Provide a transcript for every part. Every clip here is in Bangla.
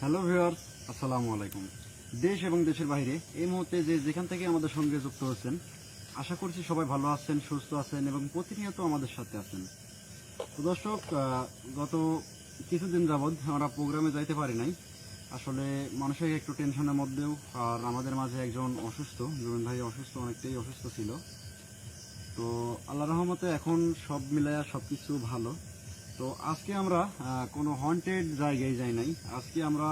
হ্যালো ভিউয়ার্স, আসসালামু আলাইকুম। দেশ এবং দেশের বাইরে এই মুহূর্তে যে যেখান থেকে আমাদের সঙ্গে যুক্ত হচ্ছেন, আশা করছি সবাই ভালো আছেন, সুস্থ আছেন এবং প্রতিনিয়ত আমাদের সাথে আছেন। তো দর্শক গত কিছুদিন যাবৎ আমরা প্রোগ্রামে যাইতে পারি নাই। আসলে মানুষের একটু টেনশনের মধ্যেও, আর আমাদের মাঝে একজন অসুস্থ জুবেন ভাই অসুস্থ, অনেকটাই অসুস্থ ছিল। তো আল্লাহ রহমতে এখন সব মিলায়া সব কিছু ভালো। তো আজকে আমরা কোনো হন্টেড জায়গায় যাই নাই। আজকে আমরা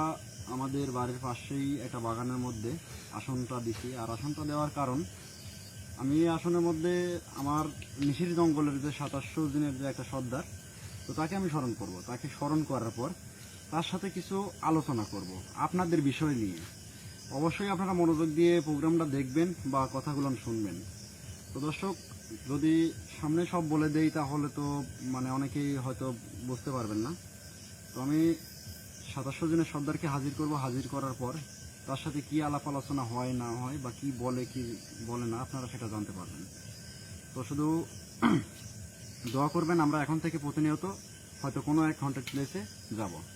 আমাদের বাড়ির পাশেই একটা বাগানের মধ্যে আসনটা দিছি। আর আসনটা দেওয়ার কারণ, আমি এই আসনের মধ্যে আমার নিশির জঙ্গলের যে সাতাশশো দিনের যে একটা সর্দার, তো তাকে আমি স্মরণ করব। তাকে স্মরণ করার পর তার সাথে কিছু আলোচনা করব, আপনাদের বিষয় নিয়ে। অবশ্যই আপনারা মনোযোগ দিয়ে প্রোগ্রামটা দেখবেন বা কথাগুলো শুনবেন। তো দর্শক যদি সামনে সব বলে দেই, তাহলে তো মানে অনেকেই হয়তো বুঝতে পারবেন না। তো আমি সাতাশশো জনের সর্দারকে হাজির করব। হাজির করার পর তার সাথে কি আলাপ আলোচনা হয়, না হয়, বা কি বলে কি বলে না, আপনারা সেটা জানতে পারবেন। তো শুধু দোয়া করবেন, আমরা এখন থেকে প্রতিনিয়ত হয়তো কোনো এক কন্ট্যাক্ট প্লেসে যাব।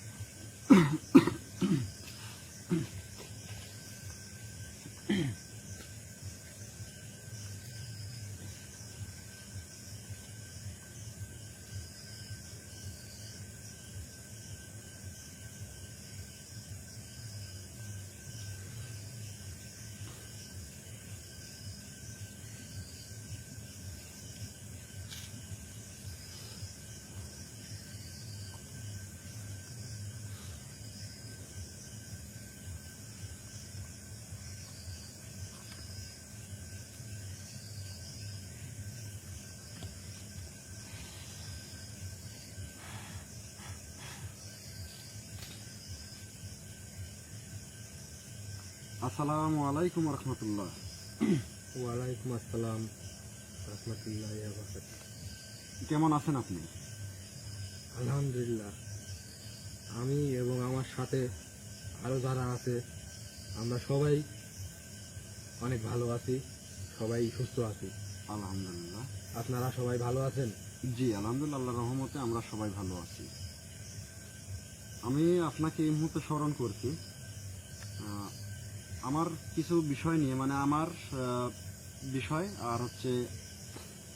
আসসালামু আলাইকুম রহমতুল্লাহ। ওয়ালাইকুম আসসালাম রহমতুল্লাহ কেমন আছেন আপনি? আলহামদুলিল্লাহ। আমি এবং আমার সাথে আরও যারা আছে আমরা সবাই অনেক ভালো আছি সবাই সুস্থ আছি। আলহামদুলিল্লাহ। আপনারা সবাই ভালো আছেন? জি আলহামদুলিল্লাহ রহমতে আমরা সবাই ভালো আছি। আমি আপনাকে এই মুহূর্তে স্মরণ করছি আমার কিছু বিষয় নিয়ে মানে আমার বিষয় আর হচ্ছে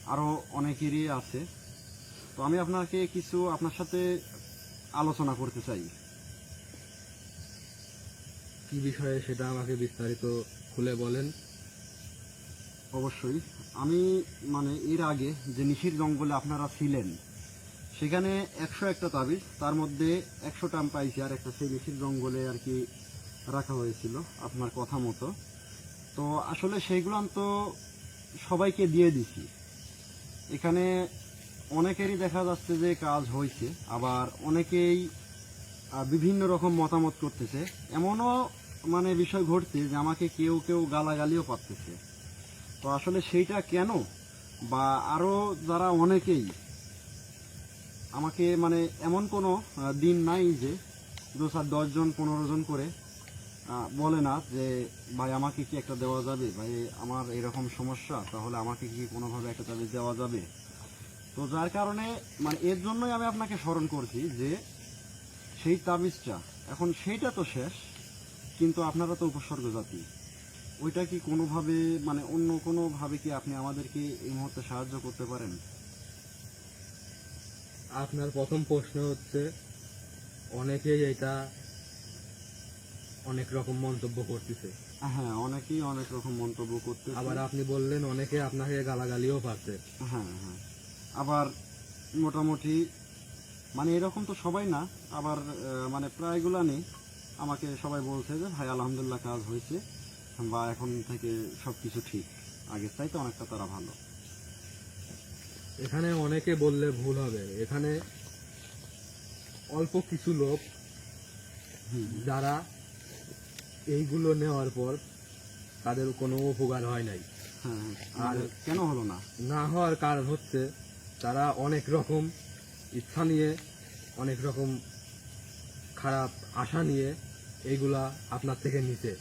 আরও অনেকেরই আছে। তো আমি আপনাকে কিছু আপনার সাথে আলোচনা করতে চাই। কি বিষয়ে সেটা আমাকে বিস্তারিত খুলে বলেন? অবশ্যই। আমি মানে এর আগে যে নিশির জঙ্গলে আপনারা ছিলেন সেখানে একশো একটা তাবিজ তার মধ্যে একশোটা আমি পাইছি আর একটা সেই নিশির জঙ্গলে আর কি রাখা হয়েছিল আপনার কথা মতো। তো আসলে সেইগুলো তো সবাইকে দিয়ে দিছি। এখানে অনেকেরই দেখা যাচ্ছে যে কাজ হয়েছে, আবার অনেকেই বিভিন্ন রকম মতামত করতেছে। এমনও মানে বিষয় ঘটছে যে আমাকে কেউ কেউ গালাগালিও পাচ্ছে তো আসলে সেইটা কেন? বা আরও যারা অনেকেই, আমাকে মানে এমন কোনো দিন নাই যে দু চার দশজন পনেরো জন করে বলে না যে, ভাই, আমাকে কি একটা দেওয়া যাবে? ভাই, আমার এরকম সমস্যা, তাহলে আমাকে কি কোনোভাবে একটা তাবিজ দেওয়া যাবে? তো যার কারণে মানে এর জন্যই আমি আপনাকে স্মরণ করছি যে, সেই তাবিজটা, এখন সেইটা তো শেষ, কিন্তু আপনারা তো উপসর্গ জাতি ওইটা কি কোনোভাবে মানে অন্য কোনোভাবে কি আপনি আমাদেরকে এই মুহূর্তে সাহায্য করতে পারেন? আপনার প্রথম প্রশ্ন হচ্ছে, অনেকেই এটা অনেক রকম মন্তব্য করতেছে। হ্যাঁ অনেকেই অনেক রকম মন্তব্য করতে আবার আপনি বললেন অনেকে আপনাকে গালাগালিও পাচ্ছে। হ্যাঁ হ্যাঁ। আবার মোটামুটি মানে এরকম তো সবাই না আবার মানে প্রায়গুলা নেই। আমাকে সবাই বলছে যে ভাই আলহামদুলিল্লাহ কাজ হয়েছে বা এখন থেকে সব কিছু ঠিক। আগের চাইতে অনেকটা তারা ভালো। এখানে অনেকে বললে ভুল হবে। এখানে অল্প কিছু লোক যারা এইগুলো নেওয়ার পর তাদের কোনো উপকার হয় নাই হ্যাঁ হ্যাঁ। আর- কেন হলো না না হওয়ার কারণ হচ্ছে তারা অনেক রকম ইচ্ছা নিয়ে অনেক রকম খারাপ আশা নিয়ে এইগুলা আপনার থেকে নিছে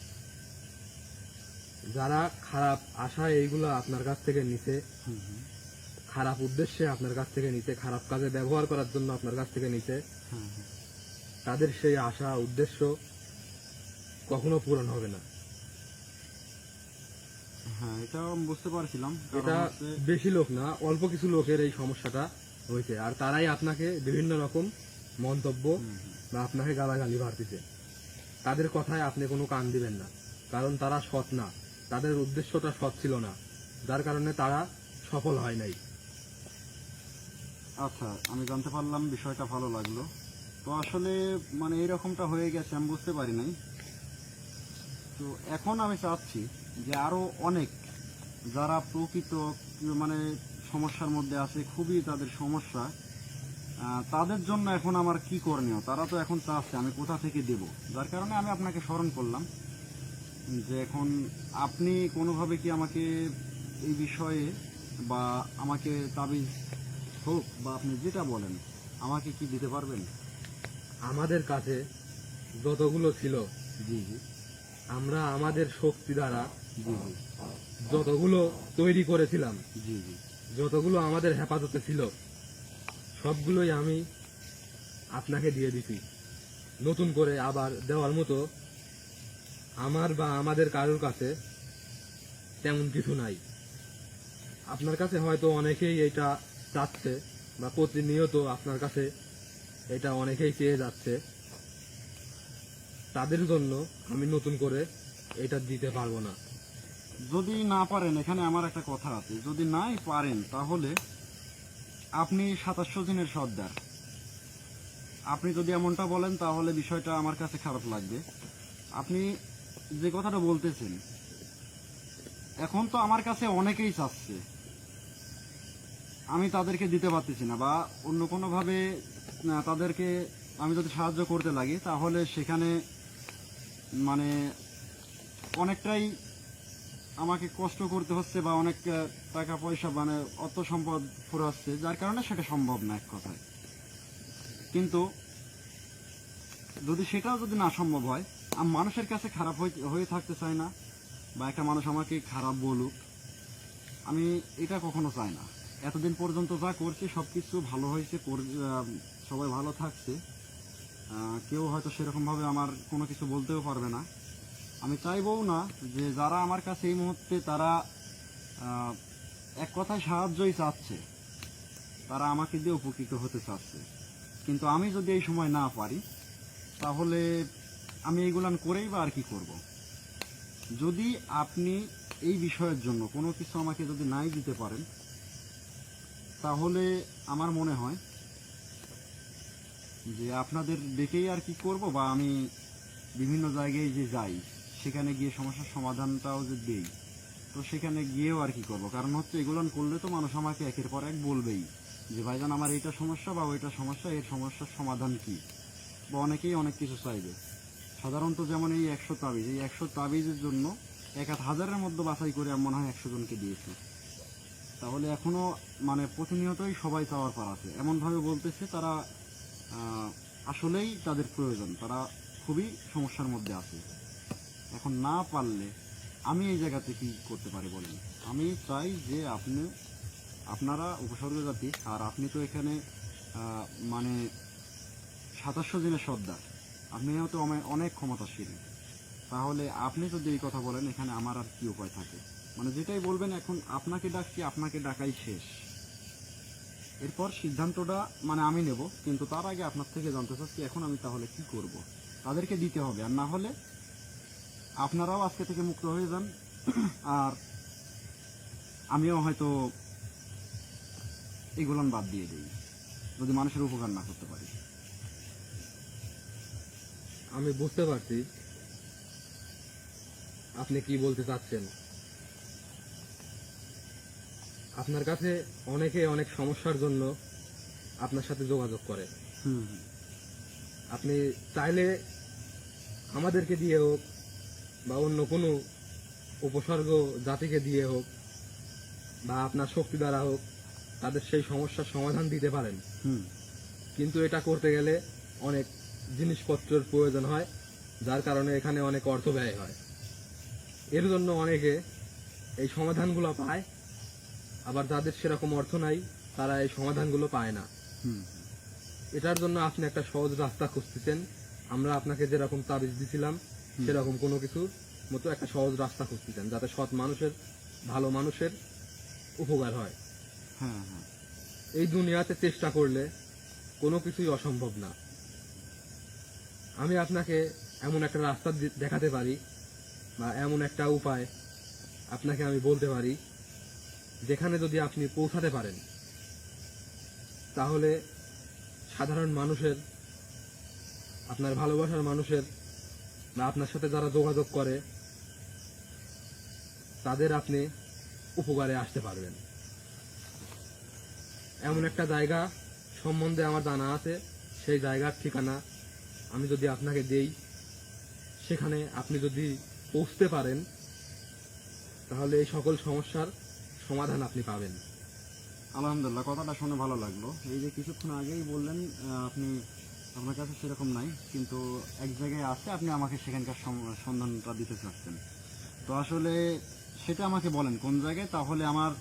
যারা খারাপ আশা এইগুলা আপনার কাছ থেকে নিছে। খারাপ উদ্দেশ্যে আপনার কাছ থেকে নিতে খারাপ কাজে ব্যবহার করার জন্য আপনার কাছ থেকে নিতে হ্যাঁ। তাদের সেই আশা উদ্দেশ্য কখনো পূরণ হবে না। হ্যাঁ এটা আমি বুঝতে পারছিলাম। এটা বেশি লোক না অল্প কিছু লোকের এই সমস্যাটা হয়েছে। আর তারাই আপনাকে বিভিন্ন রকম মন্তব্য। বা আপনাকে গালাগালি ভারতেছে তাদের কথায় আপনি কোনো কান দিবেন না। কারণ তারা সৎ না। তাদের উদ্দেশ্যটা সৎ ছিল না। যার কারণে তারা সফল হয় নাই। আচ্ছা আমি জানতে পারলাম বিষয়টা ভালো লাগল। তো আসলে মানে এরকমটা হয়ে গেছে আমি বুঝতে পারি নাই। তো এখন আমি চাচ্ছি যে আরও অনেক যারা প্রকৃত মানে সমস্যার মধ্যে আছে খুবই তাদের সমস্যা তাদের জন্য এখন আমার কি করণীয়? তারা তো এখন চাচ্ছে আমি কোথা থেকে দেব? যার কারণে আমি আপনাকে স্মরণ করলাম যে এখন আপনি কোনোভাবে কি আমাকে এই বিষয়ে বা আমাকে তাবিজ হোক বা আপনি যেটা বলেন আমাকে কি দিতে পারবেন? আমাদের কাছে যতগুলো ছিল জি জি। আমরা আমাদের শক্তি দ্বারা যতগুলো তৈরি করেছিলাম, যতগুলো আমাদের হেফাজতে ছিল, সবগুলোই আমি আপনাকে দিয়ে দিছি। নতুন করে আবার দেওয়ার মতো আমার বা আমাদের কারোর কাছে তেমন কিছু নাই। আপনার কাছে হয়তো অনেকেই এটা চাচ্ছে বা প্রতিনিয়ত আপনার কাছে এটা অনেকেই চেয়ে যাচ্ছে। তাদের জন্য আমি নতুন করে এটা দিতে পারব না। যদি না পারেন, এখানে আমার একটা কথা আছে। যদি নাই পারেন, তাহলে আপনি সাতাশশো দিনের সর্দার। আপনি যদি এমনটা বলেন, তাহলে বিষয়টা আমার কাছে খারাপ লাগবে। আপনি যে কথাটা বলতেছেন, এখন তো আমার কাছে অনেকেই চাচ্ছে। আমি তাদেরকে দিতে পারতেছি না, বা অন্য কোনোভাবে তাদেরকে আমি যদি সাহায্য করতে লাগি, তাহলে সেখানে মানে অনেকটাই আমাকে কষ্ট করতে হচ্ছে বা অনেক টাকা পয়সা মানে অর্থ সম্পদ ফুরাচ্ছে যার কারণে সেটা সম্ভব না এক কথায়। কিন্তু যদি সেটাও যদি না সম্ভব হয়, আমি মানুষের কাছে খারাপ হয়ে- থাকতে চাই না, বা একটা মানুষ আমাকে খারাপ বলুক, আমি এটা কখনো চাই না। এতদিন পর্যন্ত যা করছি সব কিছু ভালো হয়েছে সবাই ভালো থাকছে। কেউ হয়তো সেরকমভাবে আমার কোনো কিছু বলতেও পারবে না। আমি চাইবও না যে যারা আমার কাছে এই মুহূর্তে তারা এক কথায় সাহায্যই চাচ্ছে, তারা আমাকে দিয়ে উপকৃত হতে চাচ্ছে। কিন্তু আমি যদি এই সময় না পারি, তাহলে আমি এইগুলান করেই বা আর কি করব? যদি আপনি এই বিষয়ের জন্য কোনো কিছু আমাকে যদি নাই দিতে পারেন, তাহলে আমার মনে হয় যে আপনাদের ডেকেই আর কি করব বা আমি বিভিন্ন জায়গায় যে যাই, সেখানে গিয়ে সমস্যার সমাধানটাও যে দেই, তো সেখানে গিয়েও আর কি করব। কারণ হচ্ছে এগুলো করলে তো মানুষ আমাকে একের পর এক বলবেই যে, ভাইজান, আমার এইটা সমস্যা বা ওইটা সমস্যা, এর সমস্যার সমাধান কি? বা অনেকেই অনেক কিছু চাইবে। সাধারণত যেমন এই একশো তাবিজ, এই একশো তাবিজের জন্য এক আধ হাজারের মধ্যে বাছাই করে মনে হয় একশো জনকে দিয়েছি। তাহলে এখনও মানে প্রতিনিয়তই সবাই চাওয়ার পার আছে। এমনভাবে বলতেছে, তারা আসলেই তাদের প্রয়োজন। তারা খুবই সমস্যার মধ্যে আছে। এখন না পারলে আমি এই জায়গাতে কি করতে পারি বলেন? আমি চাই যে আপনি, আপনারা উপসর্গ জাতি, আর আপনি তো এখানে মানে সাতাশশো দিনের সর্দার। আপনি হয়তো অনেক ক্ষমতাশীল। তাহলে আপনি যদি এই কথা বলেন, এখানে আমার আর কি উপায় থাকে? মানে যেটাই বলবেন, এখন আপনাকে ডাকছি, আপনাকে ডাকাই শেষ। এরপর সিদ্ধান্তটা মানে আমি নেব, কিন্তু তার আগে আপনার থেকে জানতে চাচ্ছি এখন আমি তাহলে কি করব? তাদেরকে দিতে হবে, আর না হলে আপনারাও আজকে থেকে মুক্ত হয়ে যান। আর আমিও হয়তো এগুলান বাদ দিয়ে দিই, যদি মানুষের উপকার না করতে পারি। আমি বুঝতে পারছি। আপনি কি বলতে চাচ্ছেন? আপনার কাছে অনেকে অনেক সমস্যার জন্য আপনার সাথে যোগাযোগ করে। আপনি চাইলে আমাদেরকে দিয়ে হোক বা অন্য কোনো উপসর্গ জাতিকে দিয়ে হোক বা আপনার শক্তি দ্বারা হোক তাদের সেই সমস্যার সমাধান দিতে পারেন। হুম। কিন্তু এটা করতে গেলে অনেক জিনিসপত্রের প্রয়োজন হয় যার কারণে এখানে অনেক অর্থ ব্যয় হয়। এর জন্য অনেকে এই সমাধানগুলো পায় আবার যাদের সেরকম অর্থ নাই তারা এই সমাধানগুলো পায় না। হুম এটার জন্য আপনি একটা সহজ রাস্তা খুঁজতেছেন। আমরা আপনাকে যেরকম তাবিজ দিছিলাম সেরকম কোনো কিছু মতো একটা সহজ রাস্তা খুঁজতেছেন যাতে সৎ মানুষের ভালো মানুষের উপকার হয়। হ্যাঁ হ্যাঁ। এই দুনিয়াতে চেষ্টা করলে কোনো কিছুই অসম্ভব না। আমি আপনাকে এমন একটা রাস্তা দেখাতে পারি বা এমন একটা উপায় আপনাকে আমি বলতে পারি যেখানে যদি আপনি পৌঁছাতে পারেন, তাহলে সাধারণ মানুষের, আপনার ভালোবাসার মানুষের বা আপনার সাথে যারা যোগাযোগ করে, তাদের আপনি উপকারে আসতে পারবেন। এমন একটা জায়গা সম্বন্ধে আমার জানা আছে, সেই জায়গার ঠিকানা আমি যদি আপনাকে দেই, সেখানে আপনি যদি পৌঁছতে পারেন, তাহলে এই সকল সমস্যার সমাধান আপনি পাবেন। আলহামদুলিল্লাহ, কথাটা শুনে ভালো লাগল। এই যে কিছুক্ষণ আগেই বললেন আপনি, আপনার কাছে সেরকম নাই, কিন্তু এক জায়গায় আছে, আপনি আমাকে সেখানকার সন্ধানটা দিতে চাচ্ছেন। তো আসলে সেটা আমাকে বলেন, কোন জায়গায়? তাহলে আমার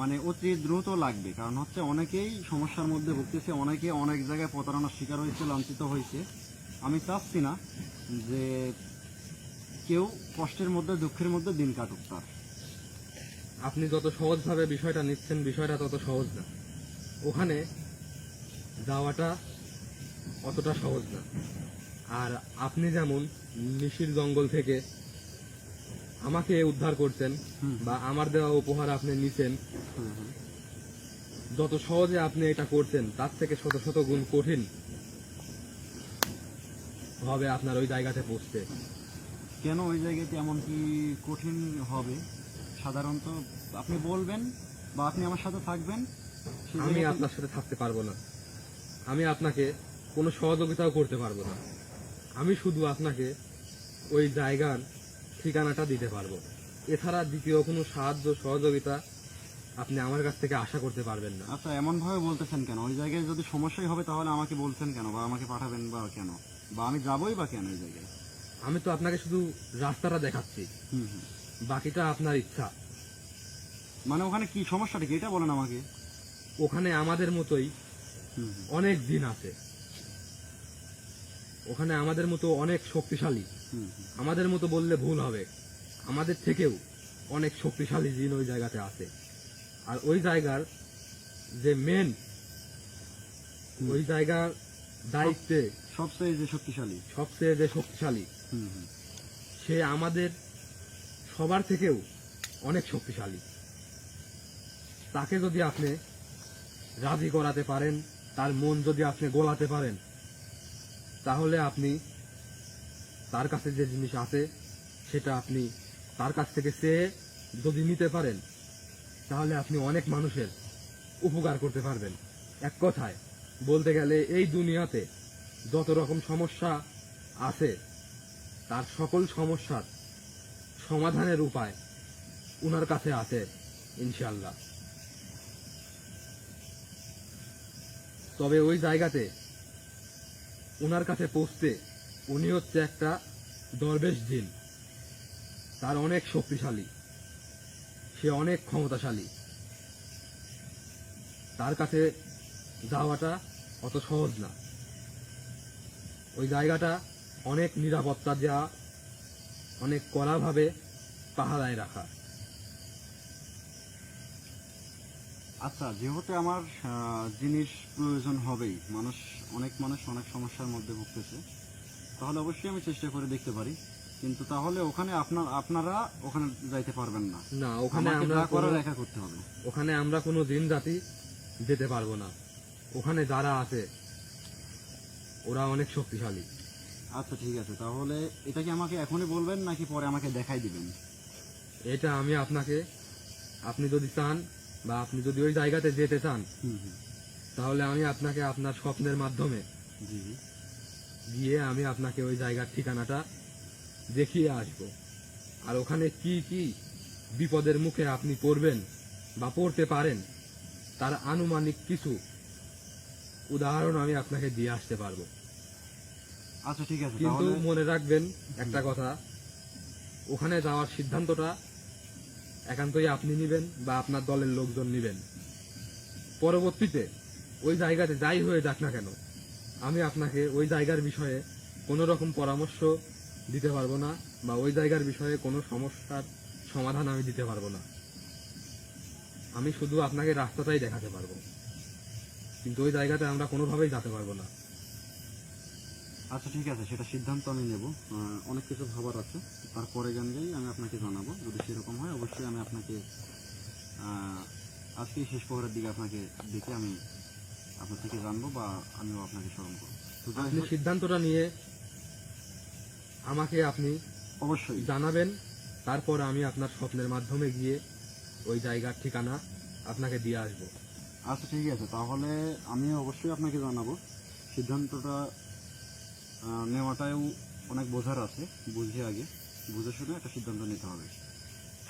মানে অতি দ্রুত লাগবে, কারণ হচ্ছে অনেকেই সমস্যার মধ্যে ভুগতেছে, অনেকে অনেক জায়গায় প্রতারণার শিকার হয়েছে, লাঞ্ছিত হয়েছে। আমি চাচ্ছি না যে কেউ কষ্টের মধ্যে, দুঃখের মধ্যে দিন কাটুক তার। আপনি যত সহজভাবে বিষয়টা নিচ্ছেন বিষয়টা তত সহজ না। ওখানে যাওয়াটা অতটা সহজ না। আর আপনি যেমন নিশির জঙ্গল থেকে আমাকে উদ্ধার করছেন। বা আমার দেওয়া উপহার আপনি নিছেন হুম যত সহজে আপনি এটা করছেন তার থেকে শত শত গুণ কঠিন হবে আপনার ওই জায়গাতে পৌঁছতে। কেন ওই জায়গাতে এমন কি কঠিন হবে? সাধারণত আপনি বলবেন বা আপনি আমার সাথে থাকবেন আমি আপনার সাথে থাকতে পারব না। আমি আপনাকে কোনো সহযোগিতাও করতে পারব না। আমি শুধু আপনাকে ওই জায়গার ঠিকানাটা দিতে পারব। এছাড়া দ্বিতীয় কোনো সাহায্য সহযোগিতা আপনি আমার কাছ থেকে আশা করতে পারবেন না। আচ্ছা এমন ভাবে বলতেছেন কেন? ওই জায়গায় যদি সমস্যাই হবে তাহলে আমাকে বলছেন কেন বা আমাকে পাঠাবেন বা কেন? বা আমি যাবই বা কেন ওই জায়গায়? আমি তো আপনাকে শুধু রাস্তাটা দেখাচ্ছি। হুম হুম। বাকিটা আপনার ইচ্ছা। মানে ওখানে কি সমস্যাটা কি? এটা বলেন আমাকে। ওখানে আমাদের মতোই অনেক দিন আছে। ওখানে আমাদের মতো অনেক শক্তিশালী। আমাদের মতো বললে ভুল হবে। আমাদের থেকেও অনেক শক্তিশালী জিন ওই জায়গাতে আছে। আর ওই জায়গার যে মেন ওই জায়গার দায়িত্বে সবচেয়ে যে শক্তিশালী। সবচেয়ে যে শক্তিশালী সে আমাদের সবার থেকেও অনেক শক্তিশালী। তাকে যদি আপনি রাজি করাতে পারেন, তার মন যদি আপনি গোলাতে পারেন, তাহলে আপনি তার কাছে যে জিনিস আছে, সেটা আপনি তার কাছ থেকে চেয়ে যদি নিতে পারেন, তাহলে আপনি অনেক মানুষের উপকার করতে পারবেন। এক কথায় বলতে গেলে, এই দুনিয়াতে যত রকম সমস্যা আছে, তার সকল সমস্যার সমাধানের উপায় উনার কাছে আছে ইনশাল্লাহ তবে ওই জায়গাতে উনার কাছে পৌঁছতে উনি হচ্ছে একটা দরবেশ জিন। তার অনেক শক্তিশালী। সে অনেক ক্ষমতাশালী। তার কাছে যাওয়াটা অত সহজ না। ওই জায়গাটা অনেক নিরাপত্তা দেওয়া অনেক কড়াভাবে পাহারায় রাখা। আচ্ছা যেহেতু আমার জিনিস প্রয়োজন হবেই মানুষ অনেক মানুষ অনেক সমস্যার মধ্যে ভুগতেছে তাহলে অবশ্যই আমি চেষ্টা করে দেখতে পারি। কিন্তু তাহলে ওখানে আপনার আপনারা ওখানে যাইতে পারবেন না। না ওখানে আমরা যা করার কোনো- করতে হবে। ওখানে আমরা কোনো দিন জাতি যেতে পারব না। ওখানে যারা আছে ওরা অনেক শক্তিশালী। আচ্ছা ঠিক আছে। তাহলে এটা কি আমাকে এখনই বলবেন নাকি পরে আমাকে দেখাই দিবেন? এটা আমি আপনাকে আপনি যদি চান বা আপনি যদি ওই জায়গাতে যেতে চান তাহলে আমি আপনাকে আপনার স্বপ্নের মাধ্যমে গিয়ে আমি আপনাকে ওই জায়গার ঠিকানাটা দেখিয়ে আসব। আর ওখানে কি কি বিপদের মুখে আপনি পড়বেন বা পড়তে পারেন তার আনুমানিক কিছু উদাহরণ আমি আপনাকে দিয়ে আসতে পারব। আচ্ছা ঠিক আছে কিন্তু মনে রাখবেন একটা কথা। ওখানে যাওয়ার সিদ্ধান্তটা একান্তই আপনি নেবেন বা আপনার দলের লোকজন নেবেন। পরবর্তীতে ওই জায়গাতে যাই হয়ে যাক না কেন আমি আপনাকে ওই জায়গার বিষয়ে কোনো রকম পরামর্শ দিতে পারব না বা ওই জায়গার বিষয়ে কোনো সমস্যার সমাধান আমি দিতে পারব না। আমি শুধু আপনাকে রাস্তাটাই দেখাতে পারব। কিন্তু ওই জায়গাতে আমরা কোনোভাবেই যেতে পারব না। আচ্ছা ঠিক আছে সেটা সিদ্ধান্ত আমি নেব। অনেক কিছু ভাবার আছে। তারপরে গানকেই আমি আপনাকে জানাব। যদি সেরকম হয় অবশ্যই আমি আপনাকে আহ, আজকেই শেষ প্রহরের দিকে আপনাকে দেখে আমি আপনার থেকে জানব বা আমিও আপনাকে স্মরণ করব। তো আপনি সিদ্ধান্তটা নিয়ে আমাকে আপনি অবশ্যই। জানাবেন তারপর আমি আপনার স্বপ্নের মাধ্যমে গিয়ে ওই জায়গার ঠিকানা আপনাকে দিয়ে আসব। আচ্ছা ঠিক আছে। তাহলে আমি অবশ্যই আপনাকে জানাব। সিদ্ধান্তটা নেওয়াটাও অনেক বোঝার আছে, বুঝে আগে। বুঝে শুনে একটা সিদ্ধান্ত নিতে হবে।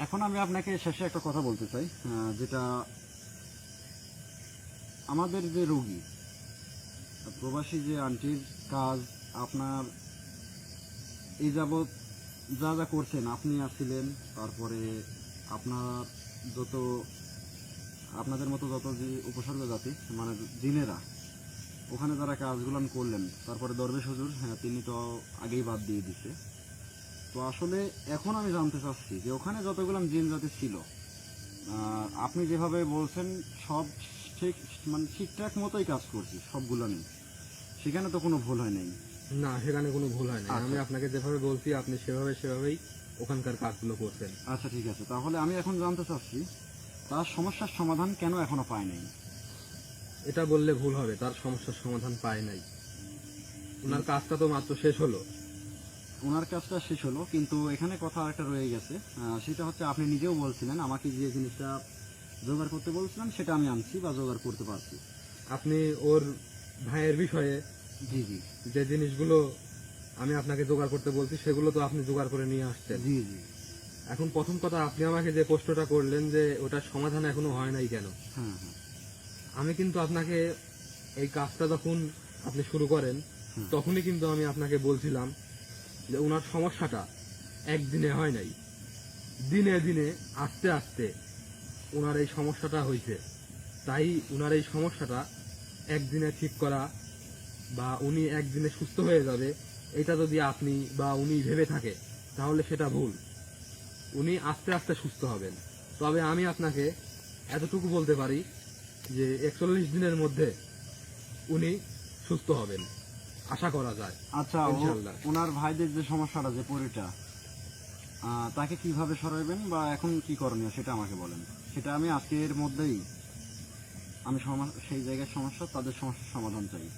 এখন আমি আপনাকে শেষে একটা কথা বলতে চাই যেটা আমাদের যে রোগী, প্রবাসী যে আন্টির কাজ, আপনার এই যাবৎ যা যা করছেন, আপনি আসছিলেন, তারপরে আপনার যত, আপনাদের মতো যত যে উপসর্গ জাতি মানে জিনেরা ওখানে যারা কাজগুলো করলেন। তারপরে দরবেশ হুজুর হ্যাঁ তিনি তো আগেই বাদ দিয়ে দিছে। তো আসলে এখন আমি জানতে চাচ্ছি যে ওখানে যতগুলো জিন জাতি ছিল আপনি যেভাবে বলছেন সব ঠিক মানে ঠিকঠাক মতোই কাজ করছি সবগুলো নেই সেখানে তো কোনো ভুল হয় নাই। না সেখানে কোনো ভুল হয় না আচ্ছা। আমি আপনাকে যেভাবে বলছি আপনি সেভাবে সেভাবেই ওখানকার কাজগুলো করছেন। আচ্ছা ঠিক আছে। তাহলে আমি এখন জানতে চাচ্ছি তার সমস্যার সমাধান কেন এখনও পায় নাই? এটা বললে ভুল হবে তার সমস্যার সমাধান পায় নাই। ওনার কাজটা তো মাত্র শেষ হলো। ওনার কাজটা শেষ হলো কিন্তু এখানে কথা একটা রয়ে গেছে। সেটা হচ্ছে আপনি নিজেও বলছিলেন আমাকে যে জিনিসটা জোগাড় করতে বলছিলেন সেটা আমি আনছি বা জোগাড় করতে পারছি। আপনি ওর ভাইয়ের বিষয়ে জি জি। যে জিনিসগুলো আমি আপনাকে জোগাড় করতে বলছি সেগুলো তো আপনি জোগাড় করে নিয়ে আসছেন। জি জি। এখন প্রথম কথা আপনি আমাকে যে প্রশ্নটা করলেন যে ওটার সমাধান এখনও হয় নাই কেন? হ্যাঁ হ্যাঁ। আমি কিন্তু আপনাকে এই কাজটা যখন আপনি শুরু করেন তখনই কিন্তু আমি আপনাকে বলছিলাম যে ওনার সমস্যাটা একদিনে হয় নাই। দিনে দিনে আস্তে আস্তে ওনার এই সমস্যাটা হয়েছে তাই ওনার এই সমস্যাটা একদিনে ঠিক করা বা উনি একদিনে সুস্থ হয়ে যাবে এটা যদি আপনি বা উনি ভেবে থাকে তাহলে সেটা ভুল। উনি আস্তে আস্তে সুস্থ হবেন। তবে আমি আপনাকে এতটুকু বলতে পারি যে একচল্লিশ দিনের মধ্যে উনি সুস্থ হবেন। আশা করা যায়। আচ্ছা ওনার ভাইদের যে সমস্যাটা যে পরিটা তাকে কীভাবে সরাইবেন বা এখন কি করণীয় সেটা আমাকে বলেন। সেটা আমি আজকের মধ্যেই আমি সেই জায়গার সমস্যা তাদের সমস্যার সমাধান চাই।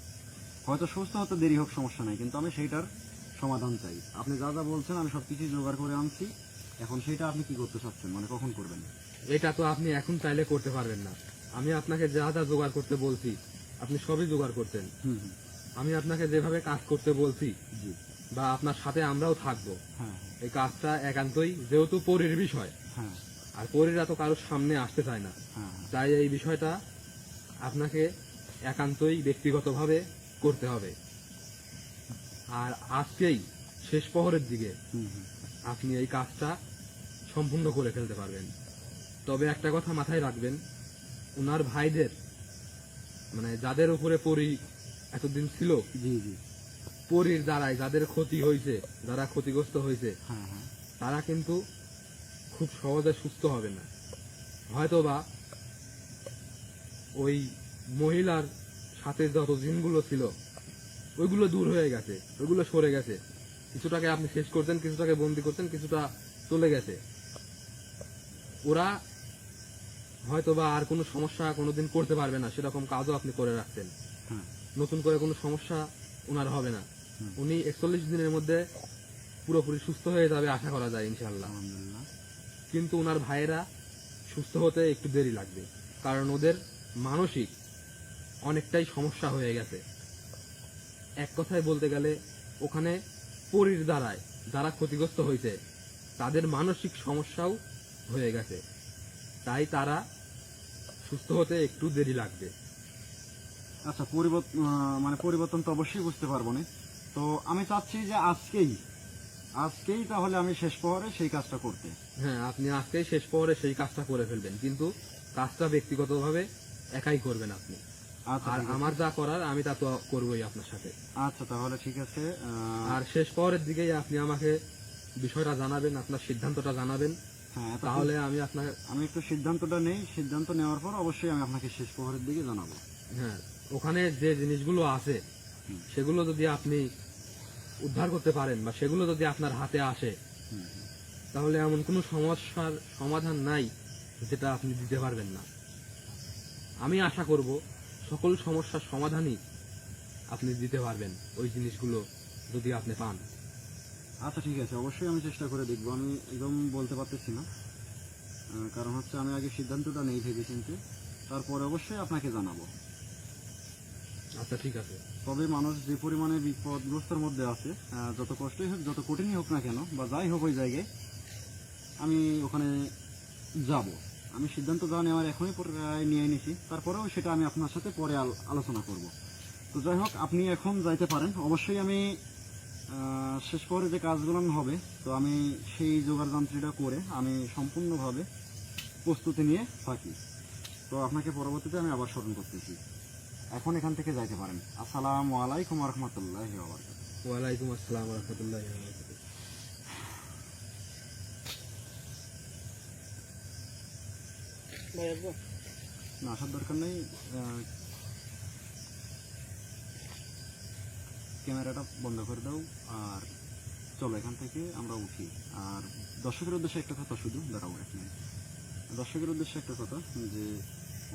হয়তো সুস্থ হতে দেরি হোক সমস্যা নাই কিন্তু আমি সেইটার সমাধান চাই। আপনি যা যা বলছেন আমি সব কিছুই জোগাড় করে আনছি। এখন সেটা আপনি কি করতে চাচ্ছেন? মানে কখন করবেন? এটা তো আপনি এখন চাইলে করতে পারবেন না। আমি আপনাকে যা যা জোগাড় করতে বলছি আপনি সবই জোগাড় করতেন। আমি আপনাকে যেভাবে কাজ করতে বলছি বা আপনার সাথে আমরাও থাকব হ্যাঁ। এই কাজটা একান্তই যেহেতু পরীর বিষয়। হ্যাঁ। আর পরীরা তো কারোর সামনে আসতে চায় না। হ্যাঁ। তাই এই বিষয়টা আপনাকে একান্তই ব্যক্তিগতভাবে করতে হবে। আর আজকেই শেষ প্রহরের দিকে আপনি এই কাজটা সম্পূর্ণ করে ফেলতে পারবেন। তবে একটা কথা মাথায় রাখবেন ওনার ভাইদের মানে যাদের উপরে পরি এতদিন ছিল জি জি। পরির দ্বারাই যাদের ক্ষতি হয়েছে যারা ক্ষতিগ্রস্ত হয়েছে হ্যাঁ হ্যাঁ। তারা কিন্তু খুব সহজে সুস্থ হবে না। হয়তোবা ওই মহিলার সাথে যত জিনগুলো ছিল ওইগুলো দূর হয়ে গেছে ওইগুলো সরে গেছে। কিছুটাকে আপনি শেষ করতেন কিছুটাকে বন্দি করতেন কিছুটা চলে গেছে। ওরা হয়তোবা আর কোনো সমস্যা কোনোদিন করতে পারবে না সেরকম কাজও আপনি করে রাখতেন হ্যাঁ। নতুন করে কোনো সমস্যা ওনার হবে না। উনি একচল্লিশ দিনের মধ্যে পুরোপুরি সুস্থ হয়ে যাবে আশা করা যায় ইনশাল্লাহ কিন্তু ওনার ভাইয়েরা সুস্থ হতে একটু দেরি লাগবে কারণ ওদের মানসিক অনেকটাই সমস্যা হয়ে গেছে। এক কথায় বলতে গেলে ওখানে পরির দ্বারায় যারা ক্ষতিগ্রস্ত হয়েছে তাদের মানসিক সমস্যাও হয়ে গেছে। তাই তারা সুস্থ হতে একটু দেরি লাগবে। আচ্ছা পরিবর্তন মানে পরিবর্তন তো অবশ্যই বুঝতে পারব না। তো আমি চাচ্ছি যে আজকেই আজকেই তাহলে আমি শেষ প্রহরে সেই কাজটা করতে। হ্যাঁ আপনি আজকেই শেষ পরে সেই কাজটা করে ফেলবেন কিন্তু কাজটা ব্যক্তিগতভাবে একাই করবেন আপনি। আচ্ছা আর আমার যা করার আমি তা তো করবোই আপনার সাথে। আচ্ছা তাহলে ঠিক আছে আর শেষ পরের দিকেই আপনি আমাকে বিষয়টা জানাবেন আপনার সিদ্ধান্তটা জানাবেন। হ্যাঁ তাহলে আমি আপনার আমি একটু সিদ্ধান্তটা নেই। সিদ্ধান্ত নেওয়ার পর অবশ্যই আমি আপনাকে শেষ প্রহরের দিকে জানাব। হ্যাঁ ওখানে যে জিনিসগুলো আছে সেগুলো যদি আপনি উদ্ধার করতে পারেন বা সেগুলো যদি আপনার হাতে আসে। তাহলে এমন কোনো সমস্যার সমাধান নাই যেটা আপনি দিতে পারবেন না। আমি আশা করব সকল সমস্যার সমাধানই আপনি দিতে পারবেন ওই জিনিসগুলো যদি আপনি পান। আচ্ছা ঠিক আছে। অবশ্যই আমি চেষ্টা করে দেখব। আমি একদম বলতে পারতেছি না। কারণ হচ্ছে আমি আগে সিদ্ধান্তটা নেই ভেবে চিনতে। তারপরে অবশ্যই আপনাকে জানাব। আচ্ছা ঠিক আছে। তবে মানুষ যে পরিমাণে বিপদগ্রস্তর মধ্যে আছে যত কষ্টই হোক যত কঠিনই হোক না কেন বা যাই হোক ওই জায়গায় আমি ওখানে যাব। আমি সিদ্ধান্ত যা নেওয়ার এখনই প্রায় নিয়ে নিছি। তারপরেও সেটা আমি আপনার সাথে পরে আল- আলোচনা করব। তো যাই হোক আপনি এখন যাইতে পারেন। অবশ্যই আমি শেষ পরে যে কাজগুলো হবে তো আমি সেই জোগাড় যন্ত্রীটা করে আমি সম্পূর্ণভাবে প্রস্তুতি নিয়ে থাকি। তো আপনাকে পরবর্তীতে আমি আবার স্মরণ করতেছি। এখন এখান থেকে যাইতে পারেন। আসসালামু আলাইকুম রহমতুল্লাহ ওয়ালাইকুম আসসালাম রহমতুল্লাহ না আসার দরকার নেই। ক্যামেরাটা বন্ধ করে দাও, আর চলো এখান থেকে আমরা উঠি। আর দর্শকের উদ্দেশ্যে একটা কথা শুধু, দাঁড়াও এক মিনিট দর্শকের উদ্দেশ্যে একটা কথা, যে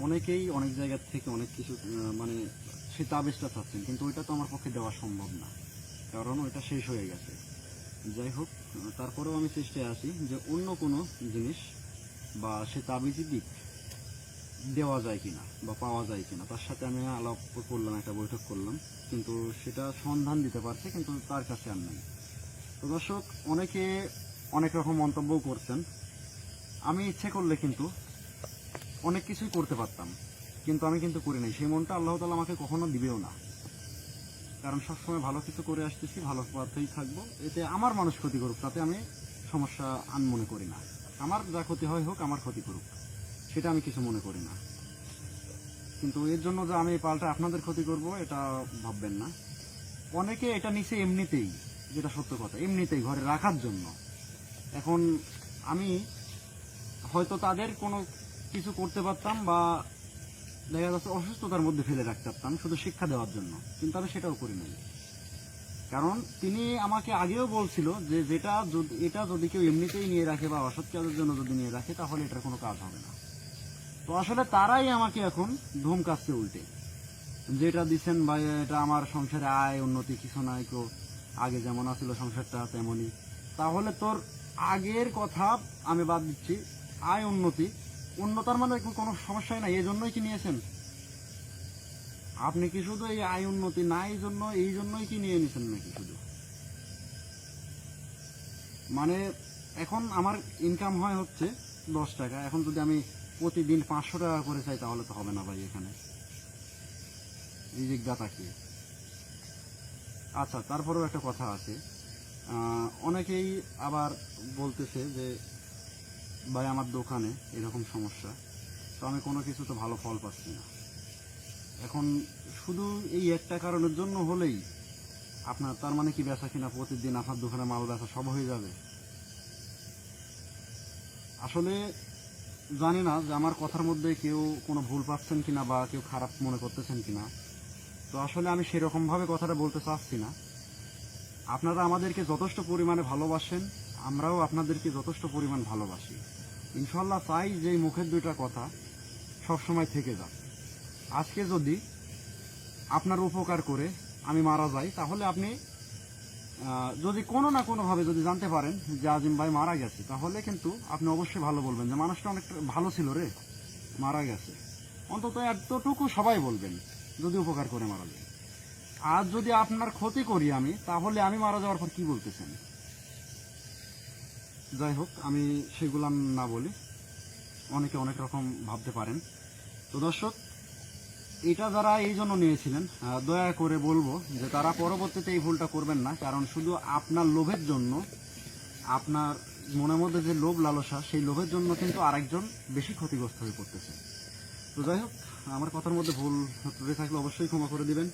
অনেকেই অনেক জায়গা থেকে অনেক কিছু মানে সে তাবিজটা চাচ্ছেন, কিন্তু ওইটা তো আমার পক্ষে দেওয়া সম্ভব না, কারণ ওইটা শেষ হয়ে গেছে। যাই হোক, তারপরেও আমি চেষ্টায় আছি যে অন্য কোনো জিনিস বা সে তাবিজই দিক দেওয়া যায় কিনা বা পাওয়া যায় কিনা, তার সাথে আমি আলাপ করলাম, একটা বৈঠক করলাম, কিন্তু সেটা সন্ধান দিতে পারছে, কিন্তু তার কাছে আর নাই। তো দর্শক, অনেকে অনেক রকম মন্তব্য করছেন। আমি ইচ্ছে করলে কিন্তু অনেক কিছুই করতে পারতাম, কিন্তু আমি কিন্তু করি নাই। সেই মনটা আল্লাহ তালা আমাকে কখনো দিবেও না। কারণ সবসময় ভালো কিছু করে আসতেছি, ভালো পথেই থাকব। এতে আমার মানুষ ক্ষতি করুক, তাতে আমি সমস্যা আন মনে করি না। আমার যা ক্ষতি হয় হোক, আমার ক্ষতি করুক। সেটা আমি কিছু মনে করি না। কিন্তু এর জন্য যে আমি পাল্টা আপনাদের ক্ষতি করব, এটা ভাববেন না। অনেকে এটা নিচে এমনিতেই, যেটা সত্য কথা, এমনিতেই ঘরে রাখার জন্য। এখন আমি হয়তো তাদের কোনো কিছু করতে পারতাম বা দেখা যাচ্ছে অসুস্থতার মধ্যে ফেলে রাখতে পারতাম, শুধু শিক্ষা দেওয়ার জন্য। কিন্তু আমি সেটাও করি নাই। কারণ তিনি আমাকে আগেও বলছিল যে যেটা এটা যদি কেউ এমনিতেই নিয়ে রাখে বা অসৎ কাজের জন্য যদি নিয়ে রাখে, তাহলে এটার কোনো কাজ হবে না। তো আসলে তারাই আমাকে এখন ধমকাচ্ছে উল্টে। যেটা দিচ্ছেন ভাই, এটা আমার সংসারে আয়, উন্নতি কিছু নাই কেউ আগে যেমন আছিল সংসারটা, তেমনই। তাহলে তোর আগের কথা আমি বাদ দিচ্ছি। আয়, উন্নতি। উন্নতার মানে কোনো সমস্যাই নাই? এই জন্যই কি নিয়েছেন? আপনি কি শুধু এই আয়, উন্নতি না এই জন্য, এই জন্যই কি নিয়ে নিছেন নাকি শুধু? মানে এখন আমার ইনকাম হয় হচ্ছে দশ টাকা। এখন যদি আমি প্রতিদিন পাঁচশো টাকা করে চাই, তাহলে তো হবে না ভাই এখানে। রিজিক দাতা কি আচ্ছা তারপরেও একটা কথা আছে। অনেকেই আবার বলতেছে যে, ভাই, আমার দোকানে এরকম সমস্যা, তো আমি কোনো কিছু তো ভালো ফল পাচ্ছি না। এখন শুধু এই একটা কারণের জন্য হলেই আপনার, তার মানে কি বেচা কিনা প্রতিদিন আপনার দোকানে মাল বেচা সব হয়ে যাবে? আসলে জানি না যে আমার কথার মধ্যে কেউ কোনো ভুল পাচ্ছেন কিনা বা কেউ খারাপ মনে করতেছেন কিনা। তো আসলে আমি সেরকমভাবে কথাটা বলতে চাচ্ছি না। আপনারা আমাদেরকে যথেষ্ট পরিমাণে ভালোবাসেন, আমরাও আপনাদেরকে যথেষ্ট পরিমাণ ভালোবাসি। ইনশাল্লাহ চাই যে মুখের দুইটা কথা সবসময় থেকে যাক। আজকে যদি আপনার উপকার করে আমি মারা যাই, তাহলে আপনি যদি কোনো না কোনোভাবে যদি জানতে পারেন যে আজিম ভাই মারা গেছে, তাহলে কিন্তু আপনি অবশ্যই ভালো বলবেন যে মানুষটা অনেকটা ভালো ছিল রে, মারা গেছে। অন্তত এতটুকু সবাই বলবেন, যদি উপকার করে মারা যায়। আর যদি আপনার ক্ষতি করি আমি, তাহলে আমি মারা যাওয়ার পর কি বলতেছেন? যাই হোক, আমি সেগুলো না বলি, অনেকে অনেক রকম ভাবতে পারেন। তো দর্শক এটা যারা এই জন্য নিয়েছিলেন দয়া করে বলব যে তারা পরবর্তীতে এই ভুলটা করবেন না, কারণ শুধু আপনার লোভের জন্য, আপনার মনের মধ্যে যে লোভ লালসা, সেই লোভের জন্য কিন্তু আরেকজন বেশি ক্ষতিগ্রস্ত হয়ে পড়তেছে। তো যাই হোক, আমার কথার মধ্যে ভুল ত্রুটি থাকলে অবশ্যই ক্ষমা করে দিবেন।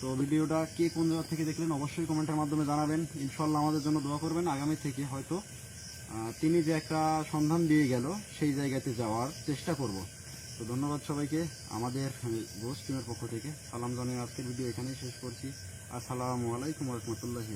তো ভিডিওটা কে কোন জায়গা থেকে দেখলেন অবশ্যই কমেন্টের মাধ্যমে জানাবেন। ইনশাল্লাহ আমাদের জন্য দোয়া করবেন। আগামী থেকে হয়তো তিনি যে একটা সন্ধান দিয়ে গেল, সেই জায়গাতে যাওয়ার চেষ্টা করব। তো ধন্যবাদ সবাইকে, আমাদের গোস টিমের পক্ষ থেকে সালাম জানিয়ে আজকের ভিডিও এখানেই শেষ করছি। আসসালামু আলাইকুম রহমতুল্লাহি